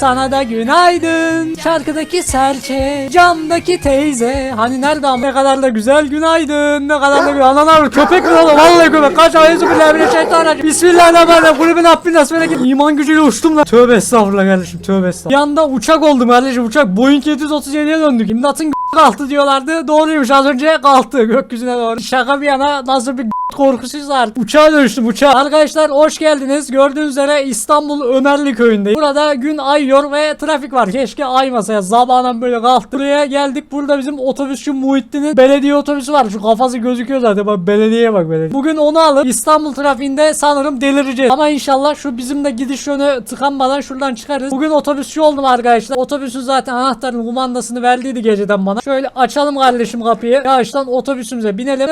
Sana da günaydın. Şarkıdaki serçe, camdaki teyze. Hani nerede ama ne kadar da güzel günaydın. Ne kadar da güzel. Analar köpek mi oğlum? Vallahi köpek. Kaç ayısı billahi bile şeytan Bismillahirrahmanirrahim. Kulübün Rabbin nasibine git. İman gücüyle uçtum lan. Tövbe estağfurullah kardeşim. Tövbe estağfurullah. Bir anda uçak oldum kardeşim. Uçak Boeing 737'ye döndük. İmdat'ın kalktı diyorlardı. Doğruymuş az önce kalktı gökyüzüne doğru. Şaka bir yana nasıl bir korkusuz artık. Uçağa dönüştüm uçağa. Arkadaşlar hoş geldiniz. Gördüğünüz üzere İstanbul Ömerli köyündeyiz. Burada gün ayıyor ve trafik var. Keşke aymasa ya. Zamanla böyle kalktı. Buraya geldik. Burada bizim otobüsçü Muhittin'in belediye otobüsü var. Şu kafası gözüküyor zaten. Bak belediyeye bak belediye. Bugün onu alıp İstanbul trafiğinde sanırım delireceğiz. Ama inşallah şu bizim de gidiş yönü tıkanmadan şuradan çıkarız. Bugün otobüsçü oldum arkadaşlar. Otobüsün zaten anahtarın kumandasını verdiydi geceden bana. Şöyle açalım kardeşim kapıyı. Yavaştan otobüsümüze binelim.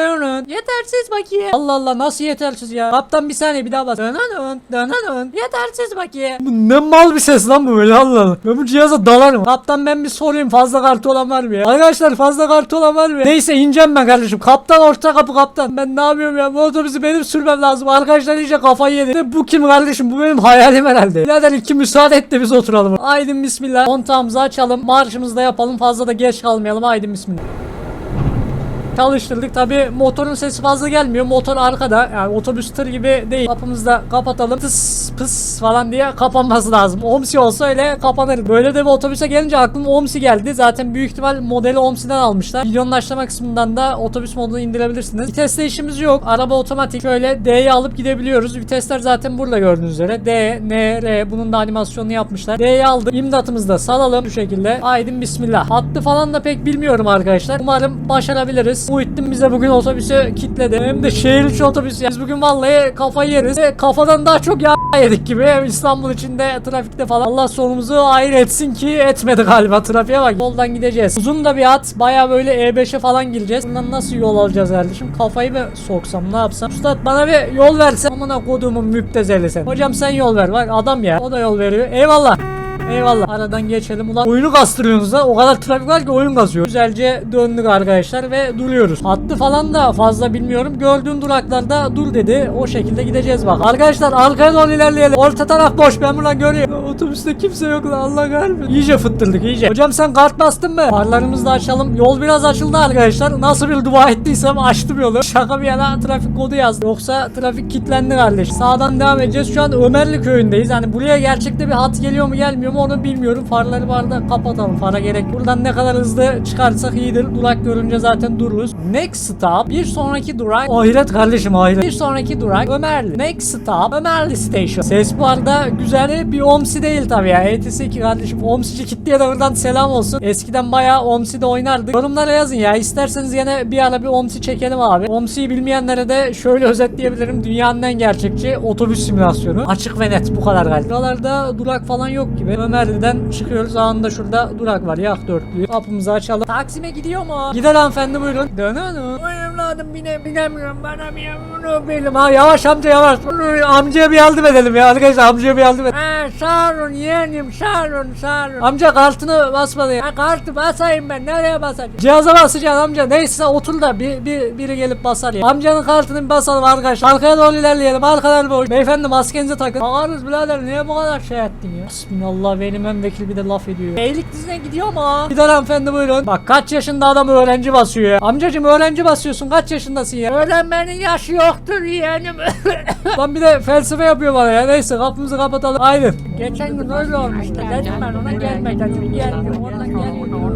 Yetersiz bakayım. Allah Allah nasıl yetersiz ya. Kaptan bir saniye bir daha bas. Dönün. Dönün. Yetersiz bakayım. Bu ne mal bir ses lan bu böyle Allah Allah. Ben bu cihaza dalarım. Kaptan ben bir sorayım fazla kartı olan var mı ya? Arkadaşlar fazla kartı olan var mı? Neyse ineceğim ben kardeşim. Kaptan orta kapı kaptan. Ben ne yapıyorum ya? Bu otobüsü benim sürmem lazım. Arkadaşlar iyice kafayı yedi. Bu kim kardeşim? Bu benim hayalim herhalde. Birader iki müsaade et de biz oturalım. Haydi bismillah. Kontağımızı açalım. Marşımızı da yapalım. Fazla da geç kalmayalım. Haydi bismillah. Çalıştırdık. Tabi motorun sesi fazla gelmiyor. Motor arkada. Yani otobüs tır gibi değil. Kapımızı da kapatalım. Tıs pıs falan diye kapanması lazım. Omsi olsa öyle kapanır. Böyle de bir otobüse gelince aklıma Omsi geldi. Zaten büyük ihtimal modeli Omsi'den almışlar. Milyonlaştırma kısmından da otobüs modunu indirebilirsiniz. Viteste işimiz yok. Araba otomatik. Şöyle D'yi alıp gidebiliyoruz. Vitesler zaten burada gördüğünüz üzere. D, N, R. Bunun da animasyonunu yapmışlar. D'yi aldık. İmdatımızı da salalım. Şu şekilde. Haydi bismillah. Hattı falan da pek bilmiyorum arkadaşlar. Umarım başarabiliriz Muhittin bize bugün otobüsü kitledi. Hem de şehir içi otobüs ya. Biz bugün vallahi kafayı yeriz. Ve kafadan daha çok ya yedik gibi. Hem İstanbul içinde trafikte falan. Allah sonumuzu hayır etsin ki etmedi galiba trafiğe bak. Yoldan gideceğiz. Uzun da bir hat. Baya böyle E5'e falan gireceğiz. Bundan nasıl yol alacağız kardeşim? Kafayı mı soksam ne yapsam? Üstad bana bir yol verse. Amına koduğumun müptezeli sen. Hocam sen yol ver. Bak adam ya. O da yol veriyor. Eyvallah. Eyvallah. Aradan geçelim. Ulan oyunu kastırıyorsunuz da. O kadar trafik var ki oyun kasıyor. Güzelce döndük arkadaşlar ve duruyoruz. Hattı falan da fazla bilmiyorum. Gördüğüm duraklarda dur dedi. O şekilde gideceğiz bak. Arkadaşlar arkaya doğru ilerleyelim. Orta taraf boş. Ben buradan görüyorum. Otobüste kimse yok lan. Allah kahretsin. İyice fıttırdık iyice. Hocam sen kart bastın mı? Farlarımızı da açalım. Yol biraz açıldı arkadaşlar. Nasıl bir dua ettiysem açtım yolu. Şaka bir yana trafik kodu yazdı. Yoksa trafik kilitlendi kardeş. Sağdan devam edeceğiz. Şu an Ömerli köyündeyiz. Hani buraya gerçekte bir hat geliyor mu gelmiyor mu onu bilmiyorum. Farları var da kapatalım. Fara gerek. Buradan ne kadar hızlı çıkarsak iyidir. Durak görünce zaten dururuz. Next stop. Bir sonraki durak. Ahiret kardeşim ahiret. Bir sonraki durak Ömerli. Next stop. Ömerli Station. Ses bu arada güzel. Bir OMSI değil tabii ya. ETS 2 kardeşim. OMSI'ci kitliye de buradan selam olsun. Eskiden bayağı OMSI'de oynardık. Yorumlara yazın ya. İsterseniz yine bir ara bir OMSI çekelim abi. OMSI'yi bilmeyenlere de şöyle özetleyebilirim. Dünyanın en gerçekçi otobüs simülasyonu. Açık ve net bu kadar galiba. Buralarda durak falan yok gibi. Ömerli'den çıkıyoruz. Anında şurada durak var. Yak dörtlüğü. Kapımızı açalım. Taksim'e gidiyor mu? Gider hanımefendi buyurun. Dönün. Evladım bine binemiyorum. Bana bir bunu benim. Ha yavaş amca yavaş. Amcaya bir yardım edelim ya. Arkadaşlar amcaya bir yardım edelim. Ha sağ olun yeğenim sağ olun sağ olun. Amca kartını basmadı ya. Ha kartı basayım ben. Nereye basacağım? Cihaza basacaksın amca. Neyse otur da bir, bir, biri gelip basar ya. Amcanın kartını bir basalım arkadaşlar. Arkaya doğru ilerleyelim. Arkalar boş. Beyefendi maskenizi takın. Bakarız birader niye bu kadar şey ettin ya? Bismillah benim en vekil bir de laf ediyor. Beylikdüzü'ne gidiyor mu? Gider hanımefendi buyurun. Bak kaç yaşında adam öğrenci basıyor ya. Amcacım öğrenci basıyorsun. Kaç yaşındasın ya? Öğrenmenin yaşı yoktur yeğenim. Lan bir de felsefe yapıyor bana ya. Neyse kapımızı kapatalım. Haydi. Geçen gün öyle olmuştu. Dedim ben ona gelme dedim. Geldim. Ondan gelmiyor.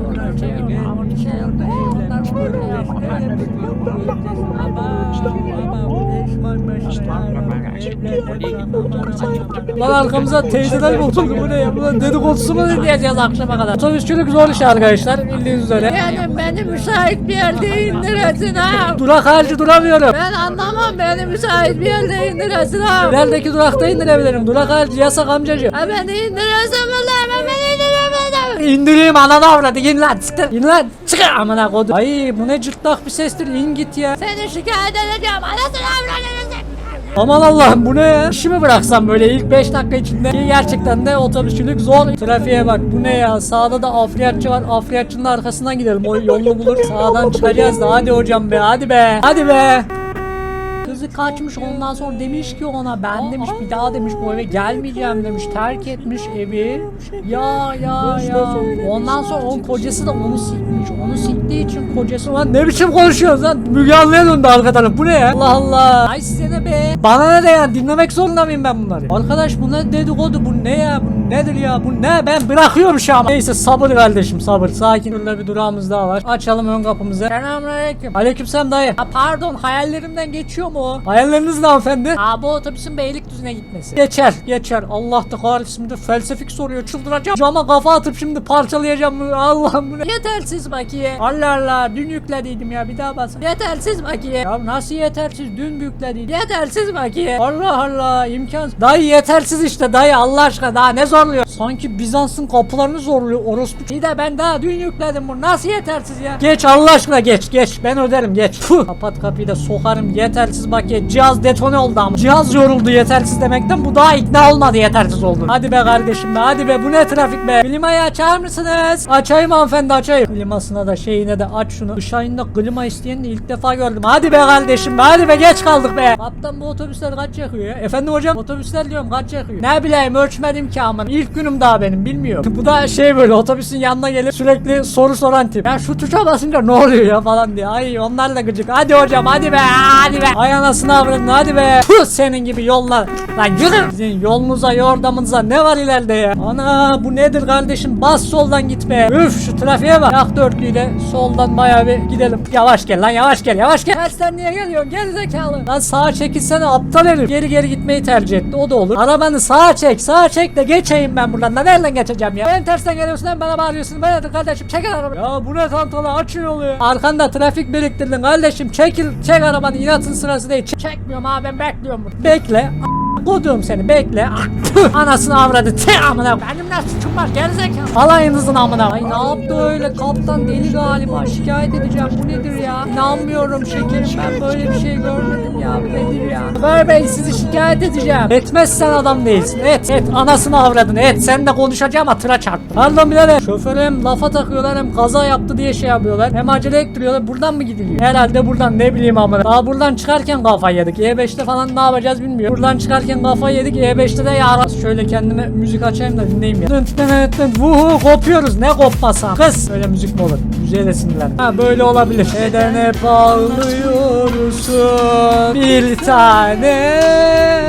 Lan arkamıza teyzeler mi oturdu bu ne ya? Bu dedikodusu mu diyeceğiz akşama kadar? Otobüsçülük zor iş arkadaşlar bildiğiniz üzere. Yani beni müsait bir yerde indiresin ha. Durak harici duramıyorum. Ben anlamam beni müsait bir yerde indiresin ha. Neredeki durakta indirebilirim. Durak harici yasak amcacığım. Ha beni indiresin beni indiremedim. İndireyim ananı avradı. İn lan çıkın. İn lan çıkın amına kodu. Ay bu ne cırtlak bir sestir. İn git ya. Seni şikayet edeceğim. Anasını avradını Aman Allah'ım bu ne ya? İşimi bıraksam böyle ilk 5 dakika içinde gerçekten de otobüsçülük zor. Trafiğe bak bu ne ya? Sağda da afriyatçı var. Afriyatçının arkasından gidelim. O yolunu bulur. Sağdan çıkacağız da hadi hocam be hadi be. Hadi be. Hızı kaçmış ondan sonra demiş ki ona ben demiş bir daha demiş bu eve gelmeyeceğim demiş terk etmiş evi. Ya ya ya. Ondan sonra onun kocası da onu sikmiş onu siktiği için kocası lan ne biçim konuşuyorsun lan? Müge Anlı'ya döndü arkadan bu ne Allah Allah. Ay size be? Bana ne de ya dinlemek zorunda mıyım ben bunları? Arkadaş bu ne dedikodu bu ne ya bu nedir ya bu ne? Ben bırakıyorum şu an. Neyse sabır kardeşim sabır. Sakin Burada bir durağımız daha var. Açalım ön kapımızı. Selamünaleyküm. Aleykümselam dayı. Ha, pardon hayallerimden geçiyor mu o hayalleriniz ne hanımefendi? Ha bu otobüsün Beylikdüzü'ne gitmesi. Geçer geçer. Allah da kahretsin bir de felsefik soruyor. Çıldıracağım. Cama kafa atıp şimdi parçalayacağım. Bunu. Allah'ım bu ne? Yetersiz bakiye. Allah Allah dün yüklediydim ya. Bir daha basın yetersiz bakiye. Ya nasıl yetersiz? Dün yüklediydim? Yetersiz bakiye. Allah Allah imkan dayı yetersiz işte dayı. Allah aşkına daha ne zorluyor? Sanki Bizans'ın kapılarını zorluyor orospu bir de ben daha dün yükledim bunu. Nasıl yetersiz ya? Geç Allah aşkına geç geç. Ben öderim geç. Puh. kapat kapıyı da sokarım. Yetersiz bakiye cihaz detone oldu ama. Cihaz yoruldu yetersiz demekten bu daha ikna olmadı yetersiz oldu. Hadi be kardeşim be hadi be bu ne trafik be? Klimayı açar mısınız? Açayım hanımefendi açayım. Klimasına da şeyine de aç şunu. Dışarında klima isteyen ilk defa gördüm. Hadi be kardeşim be hadi be geç kaldık be. Kaptan bu otobüsler kaç yakıyor ya? Efendim hocam otobüsler diyorum kaç yakıyor? Ne bileyim ölçmedim ki aman. İlk günüm daha benim bilmiyorum. Bu da şey böyle otobüsün yanına gelip sürekli soru soran tip. Ya şu tuşa basınca ne oluyor ya falan diye. Ay onlar da gıcık. Hadi hocam hadi be hadi be. Ay anasını avradın. Hadi be. Puh, senin gibi yollar lan yürü! Sizin yolunuza yordamınıza ne var ileride ya? Ana bu nedir kardeşim? Bas soldan git be. Üf şu trafiğe bak. Yak dörtlüyle soldan bayağı bir gidelim. Yavaş gel lan yavaş gel yavaş gel. Tersten niye geliyorsun? Geri zekalı. Lan sağa çekilsene aptal herif. Geri geri gitmeyi tercih etti o da olur. Arabanı sağa çek sağa çek de geçeyim ben buradan. Da nereden geçeceğim ya? Ben tersten geliyorsun hem bana bağırıyorsun. Ben de kardeşim çekil arabayı ya bu ne tantala açın yolu ya. Arkanda trafik biriktirdin kardeşim. Çekil çek arabanı inatın sırası değil. Çek- çekmiyorum abi ben bekliyorum bekle Kodum seni bekle. Anasını avradı. Te amına. Benim suçum var gerizekalı. Alayınızın amına. Ay ne yaptı öyle kaptan deli galiba. Şikayet edeceğim. Bu nedir ya? İnanmıyorum şekerim ben böyle bir şey görmedim ya. Bu nedir ya? Ömer Bey sizi şikayet edeceğim. Etmezsen adam değilsin. Et. Et. Anasını avradın. Et. Sen de konuşacağım ama tıra çarptı. Pardon birader. Şoför hem lafa takıyorlar hem kaza yaptı diye şey yapıyorlar. Hem acele ettiriyorlar. Buradan mı gidiliyor? Herhalde buradan ne bileyim amına. Daha buradan çıkarken kafayı yedik. E5'te falan ne yapacağız bilmiyorum. Buradan çıkarken kafayı yedik. E5'te de yara. Şöyle kendime müzik açayım da dinleyeyim ya. Vuhu kopuyoruz. Ne kopmasam. Kız. Böyle müzik mi olur? Müziğe de. Ha böyle olabilir. Neden hep ağlıyorsun? Bir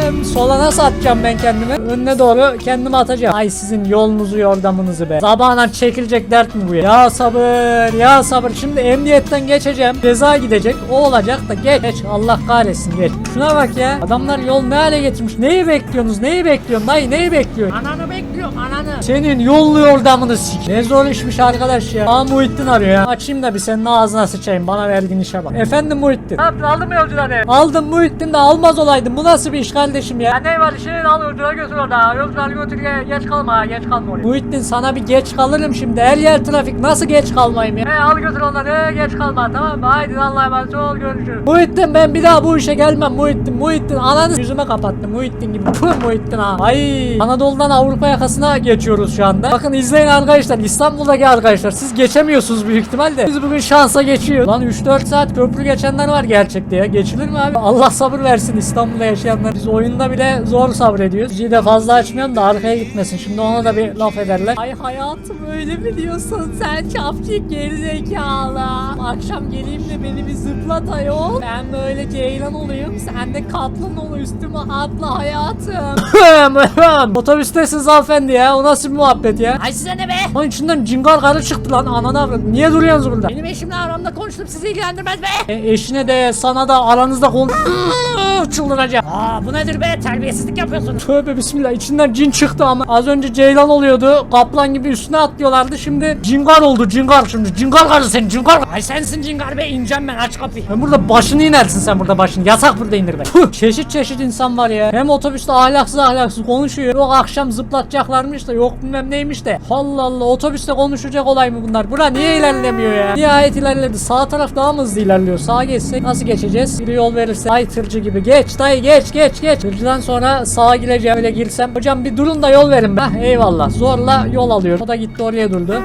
tanem. Sola nasıl atacağım ben kendimi? Önüne doğru kendimi atacağım. Ay sizin yolunuzu yordamınızı be. Sabahına çekilecek dert mi bu ya? Ya sabır ya sabır. Şimdi emniyetten geçeceğim. Ceza gidecek. O olacak da geç. Geç. Allah kahretsin geç. Şuna bak ya. Adamlar yol ne hale getirmiş. Neyi bekliyorsunuz? Neyi bekliyorsun? Dayı neyi bekliyorsun? Ananı bekliyorum ananı. Senin yollu yordamını sik. Ne zor işmiş arkadaş ya. Aa Muhittin arıyor ya. Açayım da bir senin ağzına sıçayım. Bana verdiğin işe bak. Efendim Muhittin. Ne yaptın aldın mı yolcuları? Aldım Muhittin de almaz olaydım. Bu nasıl bir iş kardeşim ya? ne var işini al yolcuları götür orada. Yolcuları götür geç kalma geç kalma oraya. Muhittin sana bir geç kalırım şimdi. Her yer trafik. Nasıl geç kalmayayım ya? He al götür onları geç kalma tamam mı? Haydi Allah'a emanet ol görüşürüz. Muhittin ben bir daha bu işe gelmem Muhittin. Muhittin ananı yüzüme kapattı Muhittin gibi. Puh Muhittin ha. Ay Anadolu'dan Avrupa yakasına geçiyoruz şu anda. Bakın izleyin arkadaşlar İstanbul'daki arkadaşlar siz geçemiyorsunuz büyük ihtimalle. Biz bugün şansa geçiyor. Lan 3-4 saat köprü geçenler var gerçekte ya. Geçilir mi abi? Allah sabır versin İstanbul'da yaşayanlar. Biz oyunda bile zor sabrediyoruz. Müziği de fazla açmıyorum da arkaya gitmesin. Şimdi ona da bir laf ederler. Ay hayatım öyle mi diyorsun? Sen çapçık gerizekalı. Akşam geleyim de beni bir zıplat ayol. Ben böyle ceylan olayım. Sen de kaplan ol üstüme atla hayatım. Otobüstesiniz hanımefendi ya. O nasıl bir muhabbet ya? Ay size ne be? Lan içinden cingar karı çıktı lan ananı avradım. Niye duruyorsunuz burada? Benim eşimle aramda konuştum sizi ilgilendirmez be. E, eşine de sana da aranızda konu çıldıracağım. Aa bu nedir be terbiyesizlik yapıyorsun. Tövbe bismillah içinden cin çıktı ama az önce ceylan oluyordu kaplan gibi üstüne atlıyorlardı şimdi cingar oldu cingar şimdi cingar karı senin cingar Ay sensin cingar be ineceğim ben aç kapıyı. ben burada başını inersin sen burada başını yasak burada indir be Puh, çeşit çeşit insan var ya hem otobüste ahlaksız ahlaksız konuşuyor yok akşam zıplatacaklarmış da yok bilmem neymiş de. Allah Allah otobüste konuşacak olay mı bunlar? Bura niye ilerlemiyor ya? Nihayet ilerledi. Sağ taraf daha mı hızlı ilerliyor? Sağa geçsek nasıl geçeceğiz? Biri yol verirse ay tırcı gibi. Geç dayı geç geç geç. Tırcıdan sonra sağa gireceğim öyle girsem. Hocam bir durun da yol verin be. Heh, eyvallah. Zorla yol alıyor o da gitti oraya durdu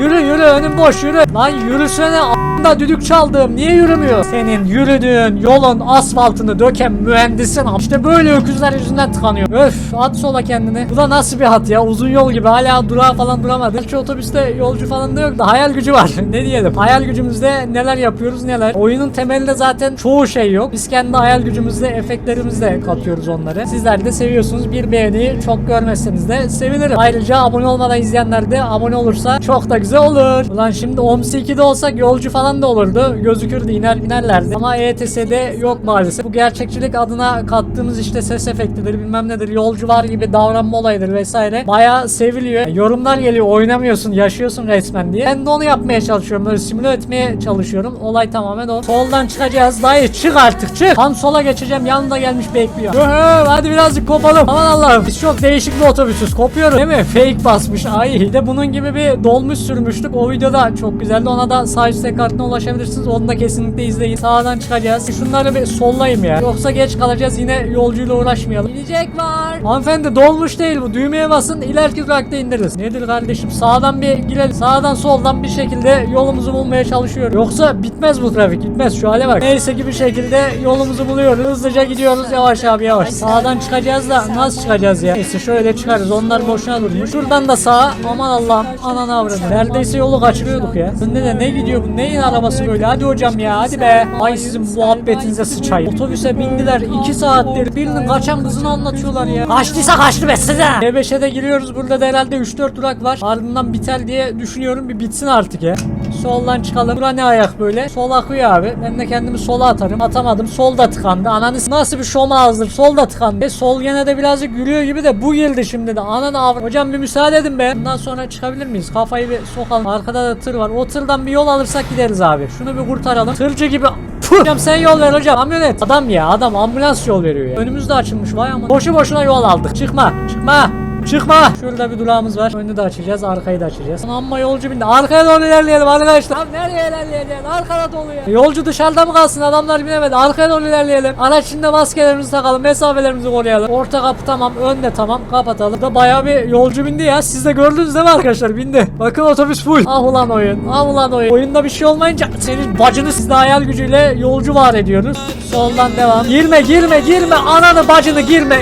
Yürü yürü önüm boş yürü. Lan yürüsene a**ında düdük çaldım. Niye yürümüyor? Senin yürüdüğün yolun asfaltını döken mühendisin. İşte böyle öküzler yüzünden tıkanıyor. Öf at sola kendini. Bu da nasıl bir hat ya? Uzun yol gibi hala durağa falan duramadı. Gerçi otobüste yolcu falan da yok da hayal gücü var. ne diyelim? Hayal gücümüzde neler yapıyoruz neler. Oyunun temelinde zaten çoğu şey yok. Biz kendi hayal gücümüzle, efektlerimizle katıyoruz onları. Sizler de seviyorsunuz. Bir beğeni çok görmezseniz de sevinirim. Ayrıca abone olmadan izleyenler de abone olursa çok da güzel olur. Ulan şimdi OMS 2'de olsak yolcu falan da olurdu. Gözükürdü iner binerlerdi. Ama ETS'de yok maalesef. Bu gerçekçilik adına kattığımız işte ses efektidir bilmem nedir. Yolcu var gibi davranma olayıdır vesaire. Bayağı seviliyor. Yorumlar geliyor oynamıyorsun yaşıyorsun resmen diye. Ben de onu yapmaya çalışıyorum. Böyle simüle etmeye çalışıyorum. Olay tamamen o. Soldan çıkacağız. Dayı çık artık çık. Tam sola geçeceğim. Yanında gelmiş bekliyor. Öhö, hadi birazcık kopalım. Aman Allah'ım. Biz çok değişik bir otobüsüz. Kopuyorum değil mi? Fake basmış. Ay de bunun gibi bir dolmuş sürmüştük. O videoda çok güzeldi. Ona da sağ üstte kartına ulaşabilirsiniz. Onu da kesinlikle izleyin. Sağdan çıkacağız. Şunları bir sollayayım ya. Yoksa geç kalacağız. Yine yolcuyla uğraşmayalım. İnecek var. Hanımefendi dolmuş değil bu. Düğmeye basın ileriki durakta indiririz. Nedir kardeşim? Sağdan bir girelim. Sağdan soldan bir şekilde yolumuzu bulmaya çalışıyoruz. Yoksa bitmez bu trafik. Bitmez şu hale bak. Neyse ki bir şekilde yolumuzu buluyoruz. Hızlıca gidiyoruz. Yavaş abi yavaş. Sağdan çıkacağız da nasıl çıkacağız ya? Neyse şöyle çıkarız. Onlar boşuna durmuş. Şuradan da sağa. Aman Allah'ım. Ananı avradım. Neredeyse yolu kaçırıyorduk ya. Önde de ne gidiyor bu? Neyin arabası böyle? Hadi hocam ya. Hadi be. Ay sizin muhabbetinize sıçayım. Otobüse bindiler. 2 saattir. Birinin kaçan kızını anlatıyorlar ya. Kaçtıysa kaçtı be size. E5'e de giriyoruz. Burada da herhalde 3-4 durak var. Ardından biter diye düşünüyorum. Bir bitsin artık ya. Soldan çıkalım. Bura ne ayak böyle? Sol akıyor abi. Ben de kendimi sola atarım. Atamadım. Solda tıkandı. Ananı nasıl bir şoma ağızdır. Solda tıkandı. E, sol gene de birazcık yürüyor gibi de bu girdi şimdi de. Ananı avr. Hocam bir müsaade edin be. Bundan sonra çıkabilir miyiz? Kafayı bir sokalım. Arkada da tır var. O tırdan bir yol alırsak gideriz abi. Şunu bir kurtaralım. Tırcı gibi! Hocam sen yol ver hocam. Kamyonet. Adam ya adam ambulans yol veriyor ya. Önümüzde açılmış vay ama. Boşu boşuna yol aldık. Çıkma. Çıkma. Çıkma. Şurada bir durağımız var. Önünü de açacağız. Arkayı da açacağız. Lan Amma yolcu bindi. Arkaya doğru ilerleyelim arkadaşlar. Abi nereye ilerleyelim? Arkada dolu ya. Yolcu dışarıda mı kalsın? Adamlar binemedi. Arkaya doğru ilerleyelim. Araç içinde maskelerimizi takalım. Mesafelerimizi koruyalım. Orta kapı tamam. Önde tamam. Kapatalım. Da bayağı bir yolcu bindi ya. Siz de gördünüz değil mi arkadaşlar? Bindi. Bakın otobüs full. Ah ulan oyun. Ah ulan oyun. Oyunda bir şey olmayınca senin bacını siz de hayal gücüyle yolcu var ediyoruz. Soldan devam. Girme girme girme. Ananı bacını girme.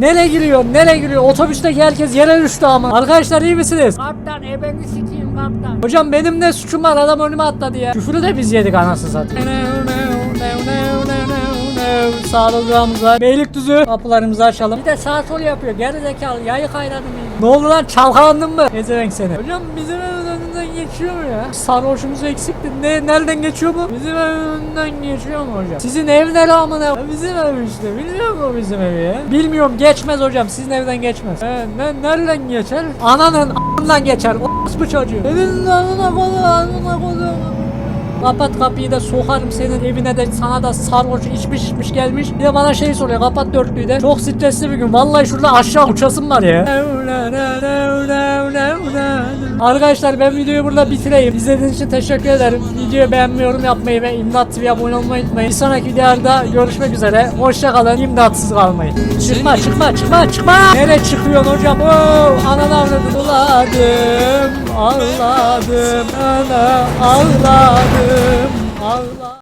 Nereye giriyor? Nereye giriyor? Otobüsteki herkes yere düştü ama. Arkadaşlar iyi misiniz? Kaptan ebeni sikeyim kaptan. Hocam benim ne suçum var? Adam önüme atladı ya. Küfürü de biz yedik anasını satayım. Var. Beylikdüzü. Kapılarımızı açalım. Bir de sağ sol yapıyor. Geri zekalı. Yayı kaynadım ya. Ne oldu lan? Çalkalandın mı? Gezerenk seni. Hocam bizim önünden geçiyor mu ya? Sarhoşumuz eksikti. Ne, nereden geçiyor bu? Bizim evin önünden geçiyor mu hocam? Sizin ev nere amına? Bizim ev işte. Bilmiyor mu bizim evi ya? Bilmiyorum. Geçmez hocam. Sizin evden geçmez. He, ne, nereden geçer? Ananın a**ından geçer. O bu çocuğu. Senin anına kolu, anına kolu. Kapat kapıyı da sokarım senin evine de sana da sarhoş içmiş içmiş gelmiş. Bir de bana şey soruyor kapat dörtlüyü de. Çok stresli bir gün. Vallahi şurada aşağı uçasım var ya. Arkadaşlar ben videoyu burada bitireyim. İzlediğiniz için teşekkür ederim. Videoyu beğenmeyi, yorum yapmayı ve İmdat TV'ye abone olmayı unutmayın. Bir sonraki videoda görüşmek üzere. Hoşçakalın. İmdatsız kalmayın. Çıkma çıkma çıkma çıkma. Nereye çıkıyorsun hocam? Oo, ananı avradım. Ağladım. Ağladım. Ana ağladım. Ağladım.